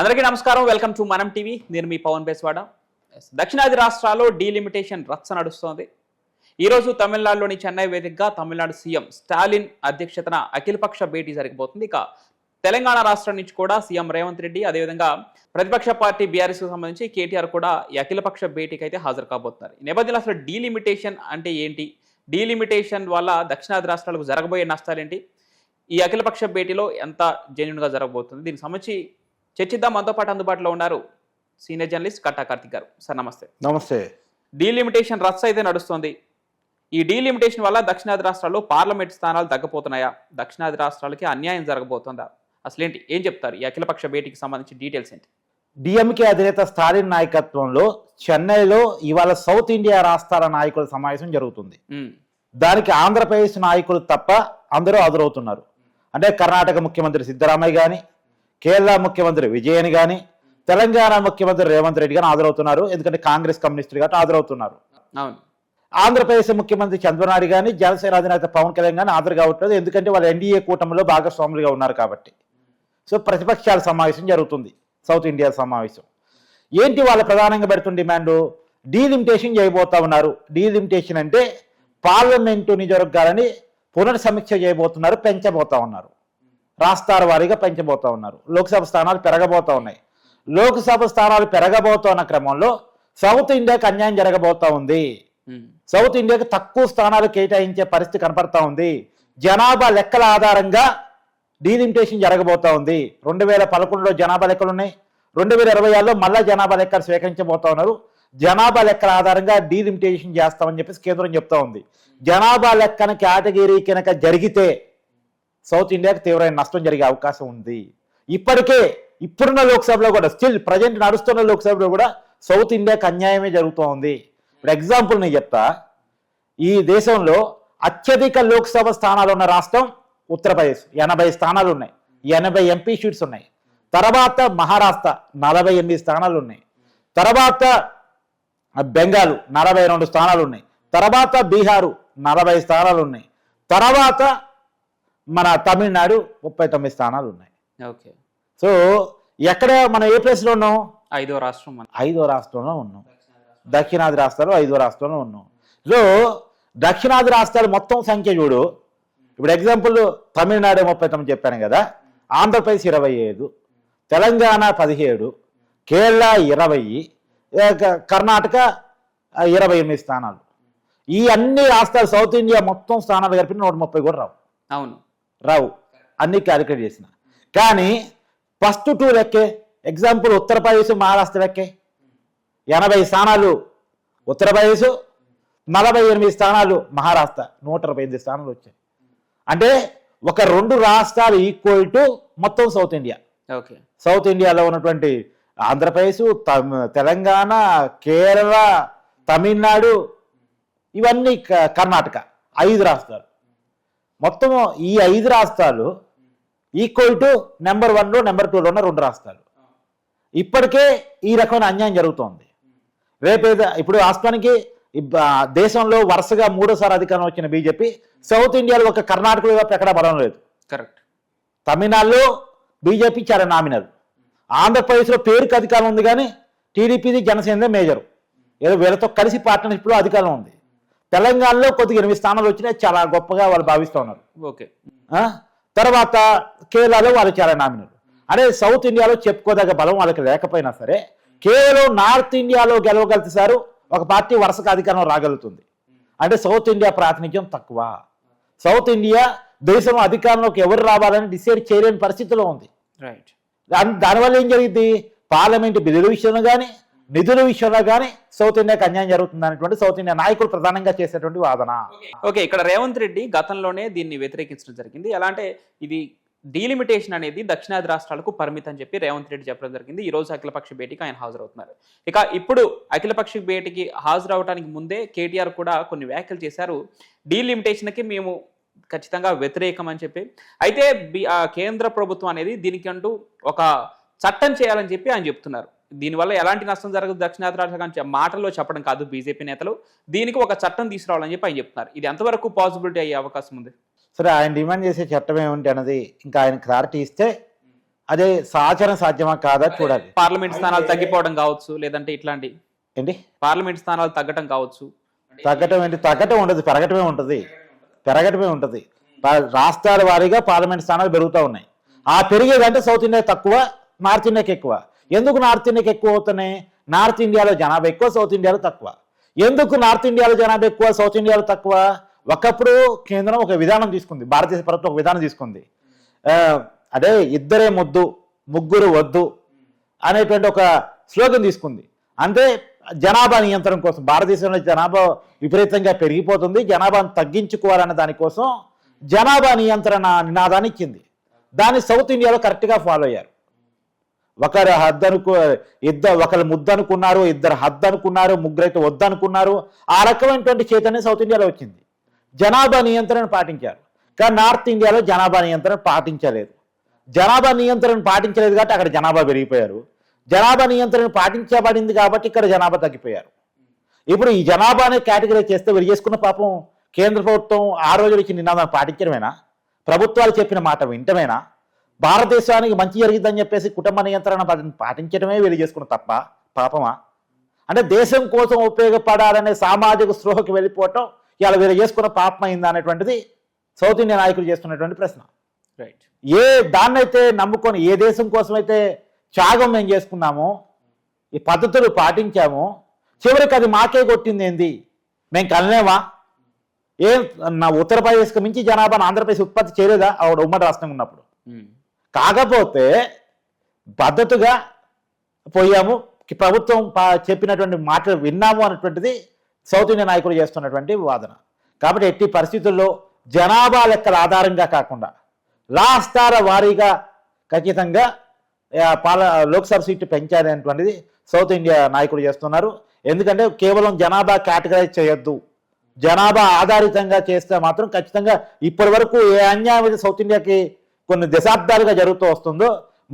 అందరికీ నమస్కారం. Welcome to Manam TV. నేను మీ పవన్ బేస్వాడ. దక్షిణాది రాష్ట్రాల్లో డీలిమిటేషన్ రచ్చ నడుస్తోంది. ఈరోజు తమిళనాడులోని చెన్నై వేదికగా తమిళనాడు సీఎం స్టాలిన్ అధ్యక్షతన అఖిలపక్ష భేటీ జరగబోతుంది ఇక తెలంగాణ రాష్ట్రం నుంచి కూడా సీఎం రేవంత్ రెడ్డి అదేవిధంగా ప్రతిపక్ష పార్టీ బీఆర్ఎస్ సంబంధించి కేటీఆర్ కూడా ఈ అఖిలపక్ష భేటీకి అయితే హాజరు కాబోతున్నారు. ఈ నేపథ్యంలో అసలు డీలిమిటేషన్ అంటే ఏంటి? డీలిమిటేషన్ వల్ల దక్షిణాది రాష్ట్రాలకు జరగబోయే నష్టాలు ఏంటి ఈ అఖిలపక్ష భేటీలో ఎంత జెన్యున్గా జరగబోతుంది? దీనికి సంబంధించి చర్చిద్దాం. మనతో పాటు అందుబాటులో ఉన్నారు సీనియర్ జర్నలిస్ట్ కట్టా కార్తిక్ గారు. సార్ నమస్తే. నమస్తే. డీలిమిటేషన్ రచ్చ అయితే నడుస్తోంది. ఈ డీలిమిటేషన్ వల్ల దక్షిణాది రాష్ట్రాల్లో పార్లమెంట్ స్థానాలు తగ్గపోతున్నాయా? దక్షిణాది రాష్ట్రాలకి అన్యాయం జరగబోతుందా? అసలేంటి ఏం చెప్తారు? ఈ అఖిలపక్ష భేటీకి సంబంధించి డీటెయిల్స్ ఏంటి? డిఎంకే అధినేత స్టాలిన్ నాయకత్వంలో చెన్నైలో ఇవాళ సౌత్ ఇండియా రాష్ట్రాల నాయకుల సమావేశం జరుగుతుంది. దానికి ఆంధ్రప్రదేశ్ నాయకులు తప్ప అందరూ హాజరవుతున్నారు. అంటే కర్ణాటక ముఖ్యమంత్రి సిద్ధరామయ్య కానీ కేరళ ముఖ్యమంత్రి విజయన్ కానీ తెలంగాణ ముఖ్యమంత్రి రేవంత్ రెడ్డి గాని హాజరవుతున్నారు. ఎందుకంటే కాంగ్రెస్ కమ్యూనిస్టులు కాబట్టి హాజరవుతున్నారు. అవును. ఆంధ్రప్రదేశ్ ముఖ్యమంత్రి చంద్రబాబు కానీ జనసేన అధినేత పవన్ కళ్యాణ్ కానీ హాజరు కావట్లేదు ఎందుకంటే వాళ్ళు ఎన్డీఏ కూటమిలో భాగస్వాములుగా ఉన్నారు కాబట్టి. సో ప్రతిపక్షాల సమావేశం జరుగుతుంది. సౌత్ ఇండియా సమావేశం. ఏంటి వాళ్ళ ప్రధానంగా పెడుతున్న డిమాండ్? డీలిమిటేషన్ చేయబోతా ఉన్నారు. డీలిమిటేషన్ అంటే పార్లమెంటు నిజవర్గాలని పునర్సమీక్ష చేయబోతున్నారు పెంచబోతా ఉన్నారు. రాష్ట్రాల వారీగా పెంచబోతా ఉన్నారు. లోక్సభ స్థానాలు పెరగబోతా ఉన్నాయి. లోక్సభ స్థానాలు పెరగబోతున్న క్రమంలో సౌత్ ఇండియాకి అన్యాయం జరగబోతా ఉంది. సౌత్ ఇండియాకి తక్కువ స్థానాలు కేటాయించే పరిస్థితి కనపడతా ఉంది. జనాభా లెక్కల ఆధారంగా డీలిమిటేషన్ జరగబోతా ఉంది. రెండు వేల పదకొండులో జనాభా లెక్కలు ఉన్నాయి. రెండు వేల ఇరవై ఆరులో మళ్ళా జనాభా లెక్కలు స్వీకరించబోతా ఉన్నారు. జనాభా లెక్కల ఆధారంగా డీలిమిటేషన్ చేస్తామని చెప్పేసి కేంద్రం చెప్తా ఉంది. జనాభా లెక్కన కేటగిరీ కనుక జరిగితే సౌత్ ఇండియాకి తీవ్రమైన నష్టం జరిగే అవకాశం ఉంది. ఇప్పటికే ఇప్పుడున్న లోక్సభలో కూడా స్టిల్ ప్రజెంట్ నడుస్తున్న లోక్సభలో కూడా సౌత్ ఇండియాకి అన్యాయమే జరుగుతోంది. ఇప్పుడు ఎగ్జాంపుల్ నేను చెప్తా. ఈ దేశంలో అత్యధిక లోక్సభ స్థానాలు ఉన్న రాష్ట్రం ఉత్తరప్రదేశ్. ఎనభై స్థానాలు ఉన్నాయి. ఎనభై ఎంపీ సీట్స్ ఉన్నాయి. తర్వాత మహారాష్ట్ర నలభై ఎనిమిది స్థానాలు ఉన్నాయి. తర్వాత బెంగాల్ నలభై రెండు స్థానాలు ఉన్నాయి. తర్వాత బీహారు నలభై స్థానాలు ఉన్నాయి. తర్వాత మన తమిళనాడు ముప్పై తొమ్మిది స్థానాలు ఉన్నాయి ఓకే. సో ఎక్కడ మనం ఏ ప్లేస్లో ఉన్నాం? ఐదో రాష్ట్రం ఐదో రాష్ట్రంలో ఉన్నాం. దక్షిణాది రాష్ట్రాలు ఐదో రాష్ట్రంలో ఉన్నాం. సో దక్షిణాది రాష్ట్రాలు మొత్తం సంఖ్య చూడు. ఇప్పుడు ఎగ్జాంపుల్ తమిళనాడు ముప్పై తొమ్మిది చెప్పాను కదా. ఆంధ్రప్రదేశ్ ఇరవై ఐదు తెలంగాణ పదిహేడు కేరళ ఇరవై కర్ణాటక ఇరవై ఎనిమిది స్థానాలు. ఈ అన్ని రాష్ట్రాలు సౌత్ ఇండియా మొత్తం స్థానాలు కలిపి నూట ముప్పై కూడా రావు. అవును. రావు. అన్ని క్యాలిక్యులేట్ చేసిన. కానీ ఫస్ట్ టూ లెక్కే. ఎగ్జాంపుల్ ఉత్తరప్రదేశ్ మహారాష్ట్ర లెక్కే. ఎనభై స్థానాలు ఉత్తరప్రదేశ్ నలభై ఎనిమిది స్థానాలు మహారాష్ట్ర. నూట ఇరవై ఎనిమిది స్థానాలు వచ్చాయి. అంటే ఒక రెండు రాష్ట్రాలు ఈక్వల్ టు మొత్తం సౌత్ ఇండియా ఓకే. సౌత్ ఇండియాలో ఉన్నటువంటి ఆంధ్రప్రదేశ్ తెలంగాణ కేరళ తమిళనాడు ఇవన్నీ క- కర్ణాటక. ఐదు రాష్ట్రాలు. మొత్తం ఈ ఐదు రాష్ట్రాలు ఈక్వల్ టు నెంబర్ వన్లో నెంబర్ టూలో ఉన్న రెండు రాష్ట్రాలు. ఇప్పటికే ఈ రకమైన అన్యాయం జరుగుతోంది. రేపేద ఇప్పుడు రాష్ట్రానికి దేశంలో వరుసగా మూడోసారి అధికారం వచ్చిన బీజేపీ సౌత్ ఇండియాలో ఒక కర్ణాటకలో తప్ప ఎక్కడా బలం లేదు. కరెక్ట్. తమిళనాడులో బీజేపీ చాలా నామినల్. ఆంధ్రప్రదేశ్లో పేరుకి అధికారం ఉంది కానీ టీడీపీది జనసేనదే మేజర్. ఏదో వీళ్ళతో కలిసి పార్ట్నర్షిప్లో అధికారం ఉంది. తెలంగాణలో కొద్దిగా ఎనిమిది స్థానాలు వచ్చినాయి. చాలా గొప్పగా వాళ్ళు భావిస్తూ ఉన్నారు. ఓకే? తర్వాత కేరళలో వాళ్ళు చాలా నామినల్. అదే సౌత్ ఇండియాలో చెప్పుకోదగ్గ బలం వాళ్ళకి లేకపోయినా సరే కేవలం నార్త్ ఇండియాలో గెలవగలుగుతారు ఒక పార్టీ వరుసగా అధికారం రాగలుగుతుంది. అంటే సౌత్ ఇండియా ప్రాతినిధ్యం తక్కువ. సౌత్ ఇండియా దేశం అధికారంలోకి ఎవరు రావాలని డిసైడ్ చేయలేని పరిస్థితిలో ఉంది. రైట్. దాని దానివల్ల ఏం జరిగింది? పార్లమెంట్ బిల్లుల విషయంలో కానీ నిధుల విషయంలో కానీ సౌత్ ఇండియాకి అన్యాయం జరుగుతుంది అనేటువంటి సౌత్ ఇండియా నాయకులు ప్రధానంగా చేసేటువంటి వాదన. ఓకే. ఇక్కడ రేవంత్ రెడ్డి గతంలోనే దీన్ని వ్యతిరేకించడం జరిగింది. ఎలా అంటే ఇది డీలిమిటేషన్ అనేది దక్షిణాది రాష్ట్రాలకు పరిమితం అని చెప్పి రేవంత్ రెడ్డి చెప్పడం జరిగింది. ఈ రోజు అఖిలపక్ష భేటీకి ఆయన హాజరవుతున్నారు. ఇక ఇప్పుడు అఖిలపక్ష భేటీకి హాజరవడానికి ముందే కేటీఆర్ కూడా కొన్ని వ్యాఖ్యలు చేశారు. డీలిమిటేషన్కి మేము ఖచ్చితంగా వ్యతిరేకం అని చెప్పి. అయితే ఆ కేంద్ర ప్రభుత్వం అనేది దీనికంటూ ఒక చట్టం చేయాలని చెప్పి ఆయన చెప్తున్నారు. దీనివల్ల ఎలాంటి నష్టం జరగదు దక్షిణాది రాష్ట్రాలు మాటల్లో చెప్పడం కాదు బీజేపీ నేతలు. దీనికి ఒక చట్టం తీసుకురావాలని చెప్పి ఆయన చెప్తున్నారు. ఇది ఎంతవరకు పాసిబిలిటీ అయ్యే అవకాశం ఉంది? సరే ఆయన డిమాండ్ చేసే చట్టం ఏమిటి అన్నది ఇంకా ఆయన క్లారిటీ ఇస్తే అదే సాచరణ సాధ్యమా కాదా చూడాలి. పార్లమెంట్ స్థానాలు తగ్గిపోవడం కావచ్చు లేదంటే ఇట్లాంటి ఏంటి? పార్లమెంట్ స్థానాలు తగ్గటం కావచ్చు. తగ్గటం ఏంటి? తగ్గటం ఉండదు పెరగటమే ఉంటుంది. పెరగటమే ఉంటుంది. రాష్ట్రాల వారీగా పార్లమెంట్ స్థానాలు పెరుగుతూ ఉన్నాయి. ఆ పెరిగేదంటే సౌత్ ఇండియా తక్కువ నార్త్ ఇండియాకి ఎక్కువ. ఎందుకు నార్త్ ఇండియాకి ఎక్కువ అవుతున్నాయి? నార్త్ ఇండియాలో జనాభా ఎక్కువ సౌత్ ఇండియాలో తక్కువ. ఎందుకు నార్త్ ఇండియాలో జనాభా ఎక్కువ సౌత్ ఇండియాలో తక్కువ? ఒకప్పుడు కేంద్రం ఒక విధానం తీసుకుంది భారతదేశ ప్రభుత్వం ఒక విధానం తీసుకుంది. అదే ఇద్దరే ముద్దు ముగ్గురు వద్దు అనేటువంటి ఒక స్లోగన్ తీసుకుంది. అంటే జనాభా నియంత్రణ కోసం భారతదేశంలో జనాభా విపరీతంగా పెరిగిపోతుంది జనాభాను తగ్గించుకోవాలన్న దానికోసం జనాభా నియంత్రణ నినాదాన్ని ఇచ్చింది. దాన్ని సౌత్ ఇండియాలో కరెక్ట్గా ఫాలో అయ్యారు. ఒకరు హద్దు అనుకు ఇద్దరు ఒకరు ముద్దు అనుకున్నారు ఇద్దరు హద్దు అనుకున్నారు ముగ్గురైతే వద్దు అనుకున్నారు ఆ రకమైనటువంటి చైతన్యం సౌత్ ఇండియాలో వచ్చింది. జనాభా నియంత్రణ పాటించారు. కానీ నార్త్ ఇండియాలో జనాభా నియంత్రణ పాటించలేదు. జనాభా నియంత్రణ పాటించలేదు కాబట్టి అక్కడ జనాభా పెరిగిపోయారు. జనాభా నియంత్రణ పాటించబడింది కాబట్టి ఇక్కడ జనాభా తగ్గిపోయారు. ఇప్పుడు ఈ జనాభా అనే కేటగిరీ చేస్తే వీరు చేసుకున్న పాపం కేంద్ర ప్రభుత్వం ఆ రోజుల ఇచ్చిన నినాదాన్ని పాటించడమేనా? ప్రభుత్వాలు చెప్పిన మాట వింటమేనా? భారతదేశానికి మంచి జరిగిద్దని చెప్పేసి కుటుంబ నియంత్రణ పాటించడమే వీళ్ళు చేసుకున్న తప్ప పాపమా? అంటే దేశం కోసం ఉపయోగపడాలనే సామాజిక స్పృహకి వెళ్ళిపోవటం ఇలా వీళ్ళు చేసుకున్న పాపం అయిందా అనేటువంటిది సౌత్ ఇండియా నాయకులు చేస్తున్నటువంటి ప్రశ్న. రైట్ ఏ దాన్నైతే నమ్ముకొని ఏ దేశం కోసమైతే త్యాగం మేము చేసుకున్నామో ఈ పద్ధతులు పాటించామో చివరికి అది మాకే కొట్టింది ఏంది? మేము కనలేమా? ఏం నా ఉత్తరప్రదేశ్కి మించి జనాభాను ఆంధ్రప్రదేశ్ ఉత్పత్తి చేయలేదా? ఆవిడ ఉమ్మడి రాష్ట్రంగా ఉన్నప్పుడు. కాకపోతే పద్ధతుగా పోయాము. ప్రభుత్వం పా- చెప్పినటువంటి మాటలు విన్నాము అన్నటువంటిది సౌత్ ఇండియన్ నాయకులు చేస్తున్నటువంటి వాదన. కాబట్టి ఎట్టి పరిస్థితుల్లో జనాభా లెక్కల ఆధారంగా కాకుండా లాస్తార వారీగా ఖచ్చితంగా పాల లోక్సభ సీట్లు పెంచాలనేటువంటిది సౌత్ ఇండియా నాయకులు చేస్తున్నారు. ఎందుకంటే కేవలం జనాభా కేటగరైజ్ చేయొద్దు. జనాభా ఆధారితంగా చేస్తే మాత్రం ఖచ్చితంగా ఇప్పటి వరకు ఏ అన్యాయం సౌత్ ఇండియాకి కొన్ని దశాబ్దాలుగా జరుగుతూ వస్తుందో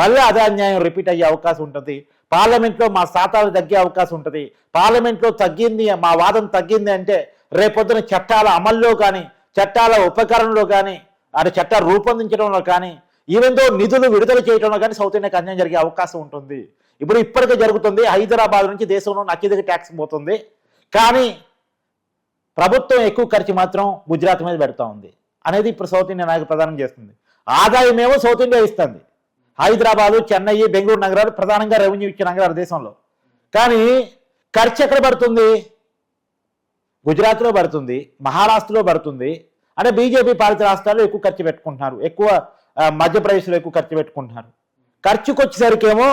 మళ్ళీ అదే అన్యాయం రిపీట్ అయ్యే అవకాశం ఉంటుంది. పార్లమెంట్లో మా శాతాలు తగ్గే అవకాశం ఉంటుంది. పార్లమెంట్లో తగ్గింది మా వాదం తగ్గింది అంటే రేపొద్దున చట్టాల అమల్లో కానీ చట్టాల ఉపకరణలో కానీ అటు చట్టాలు రూపొందించడంలో కానీ ఈవెందో నిధులు విడుదల చేయడంలో కానీ సౌత్ ఇండియాకి అన్యాయం జరిగే అవకాశం ఉంటుంది. ఇప్పుడు ఇప్పటికే జరుగుతుంది హైదరాబాద్ నుంచి దేశంలో అత్యధిక ట్యాక్స్ పోతుంది. కానీ ప్రభుత్వం ఎక్కువ ఖర్చు మాత్రం గుజరాత్ మీద పెడతా ఉంది. అనేది ఇప్పుడు సౌత్ ఇండియా నాయకు ప్రధానం చేస్తుంది. ఆదాయం ఏమో సౌత్ ఇండియా ఇస్తుంది. హైదరాబాదు చెన్నై బెంగళూరు నగరాలు ప్రధానంగా రెవెన్యూ ఇచ్చే నగరాలు దేశంలో. కానీ ఖర్చు ఎక్కడ పడుతుంది? గుజరాత్లో పడుతుంది మహారాష్ట్రలో పడుతుంది. అంటే బీజేపీ పాలిత రాష్ట్రాల్లో ఎక్కువ ఖర్చు పెట్టుకుంటున్నారు. ఎక్కువ మధ్యప్రదేశ్లో ఎక్కువ ఖర్చు పెట్టుకుంటున్నారు. ఖర్చుకు వచ్చేసరికేమో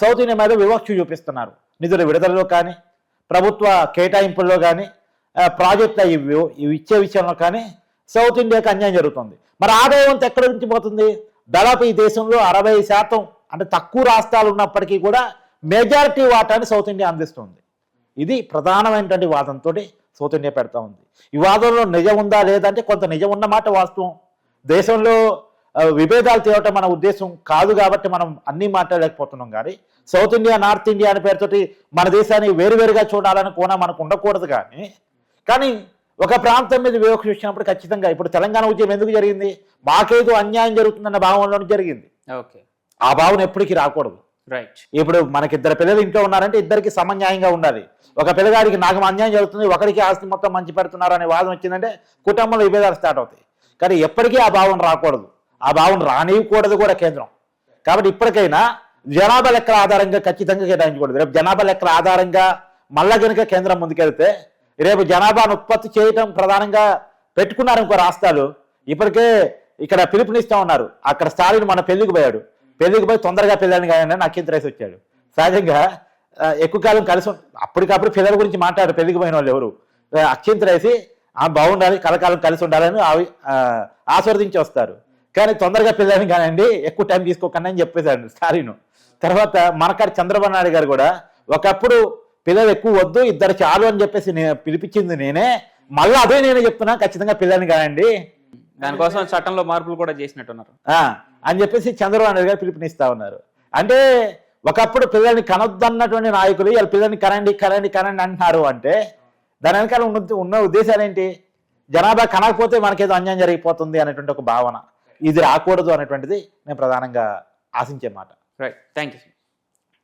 సౌత్ ఇండియా మీద వివక్ష చూపిస్తున్నారు. నిధుల విడుదలలో కానీ ప్రభుత్వ కేటాయింపుల్లో కానీ ఆ, ఇవి ఇచ్చే విషయంలో కానీ సౌత్ ఇండియాకి అన్యాయం జరుగుతుంది. మరి ఆదాయం అంతా ఎక్కడ నుంచి పోతుంది? దాదాపు ఈ దేశంలో అరవై శాతం అంటే తక్కువ రాష్ట్రాలు ఉన్నప్పటికీ కూడా మెజారిటీ వాటాని సౌత్ ఇండియా అందిస్తుంది. ఇది ప్రధానమైనటువంటి వాదంతో సౌత్ ఇండియా పెడతా ఉంది. ఈ వాదంలో నిజం ఉందా లేదంటే కొంత నిజం ఉన్నమాట వాస్తవం. దేశంలో విభేదాలు తేవటం మన ఉద్దేశం కాదు కాబట్టి మనం అన్ని మాట్లాడలేకపోతున్నాం కానీ సౌత్ ఇండియా నార్త్ ఇండియా అనే పేరుతోటి మన దేశాన్ని వేరువేరుగా చూడాలని కోన మనకు ఉండకూడదు కానీ కానీ ఒక ప్రాంతం మీద వివక్ష వచ్చినప్పుడు ఖచ్చితంగా ఇప్పుడు తెలంగాణ ఉద్యమం ఎందుకు జరిగింది? మాకేదో అన్యాయం జరుగుతుందన్న భావంలోనే జరిగింది. ఓకే. ఆ భావన ఎప్పటికీ రాకూడదు. రైట్. ఇప్పుడు మనకి ఇద్దరు పిల్లలు ఇంట్లో ఉన్నారంటే ఇద్దరికి సమన్యాయంగా ఉండాలి. ఒక పిల్లగాడికి నాకు అన్యాయం జరుగుతుంది ఒకరికి ఆస్తి మొత్తం మంచి పెడుతున్నారు అనే వాదన వచ్చిందంటే కుటుంబంలో విభేదాలు స్టార్ట్ అవుతాయి. కానీ ఎప్పటికీ ఆ భావన రాకూడదు. ఆ భావన రానివ్వకూడదు కూడా కేంద్రం. కాబట్టి ఇప్పటికైనా జనాభా లెక్కల ఆధారంగా ఖచ్చితంగా కేటాయించకూడదు. రేపు జనాభా లెక్కల ఆధారంగా మళ్ళా కనుక కేంద్రం ముందుకెళ్తే రేపు జనాభాను ఉత్పత్తి చేయటం ప్రధానంగా పెట్టుకున్నారు ఇంకో రాష్ట్రాలు. ఇప్పటికే ఇక్కడ పిలుపునిస్తా ఉన్నారు. అక్కడ స్టాలిన్ మన పెళ్ళికి పోయాడు. పెళ్ళికి పోయి తొందరగా పిల్లని కానీ నక్షత్ర రేసి వచ్చాడు. సహజంగా ఎక్కువ కాలం కలిసి అప్పటికప్పుడు పిల్లల గురించి మాట్లాడారు పెళ్ళికి పోయిన వాళ్ళు ఎవరు? అక్షింతరేసి ఆ బాగుండాలి కలకాలం కలిసి ఉండాలని అవి ఆస్వాదించి వస్తారు. కానీ తొందరగా పిల్లలని కానండి ఎక్కువ టైం తీసుకోకండి అని చెప్పేశాడు స్టాలిన్. తర్వాత మనకాడ చంద్రబాబు నాయుడు గారు కూడా ఒకప్పుడు పిల్లలు ఎక్కువ వద్దు ఇద్దరు చాలు అని చెప్పేసి నేను పిలిపించింది నేనే. మళ్ళీ అదే నేనే చెప్తున్నా ఖచ్చితంగా పిల్లని కానండి దానికోసం చట్టంలో మార్పులు కూడా చేసినట్టున్నారు. అని చెప్పేసి చంద్రబాబు నాయుడు గారు పిలుపునిస్తా ఉన్నారు. అంటే ఒకప్పుడు పిల్లల్ని కనొద్దన్నటువంటి నాయకులు ఇలా పిల్లల్ని కనండి కనండి కనండి అంటున్నారు అంటే దాని వెనకాల ఉన్న ఉన్న ఉద్దేశాలు ఏంటి? జనాభా కనకపోతే మనకేదో అన్యాయం జరిగిపోతుంది అనేటువంటి ఒక భావన. ఇది రాకూడదు అనేటువంటిది నేను ప్రధానంగా ఆశించే మాట. Right thank you